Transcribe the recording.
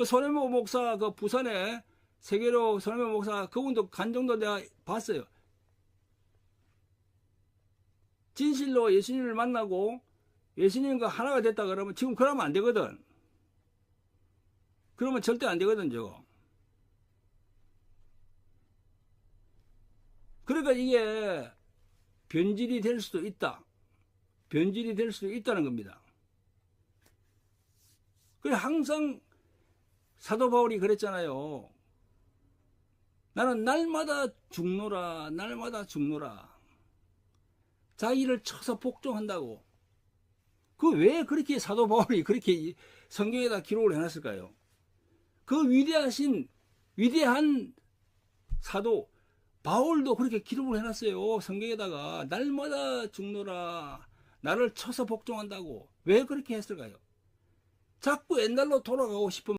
그 손해모 목사 그 부산에 세계로 손해모 목사 그분도 간정도 내가 봤어요. 진실로 예수님을 만나고 예수님과 하나가 됐다 그러면 지금 그러면 안 되거든. 그러면 절대 안 되거든, 저거. 그러니까 이게 변질이 될 수도 있다. 변질이 될 수도 있다는 겁니다. 그래 항상 사도 바울이 그랬잖아요. 나는 날마다 죽노라, 날마다 죽노라. 자기를 쳐서 복종한다고. 그 왜 그렇게 사도 바울이 그렇게 성경에다 기록을 해놨을까요? 그 위대하신, 위대한 사도, 바울도 그렇게 기록을 해놨어요. 성경에다가. 날마다 죽노라. 나를 쳐서 복종한다고. 왜 그렇게 했을까요? 자꾸 옛날로 돌아가고 싶은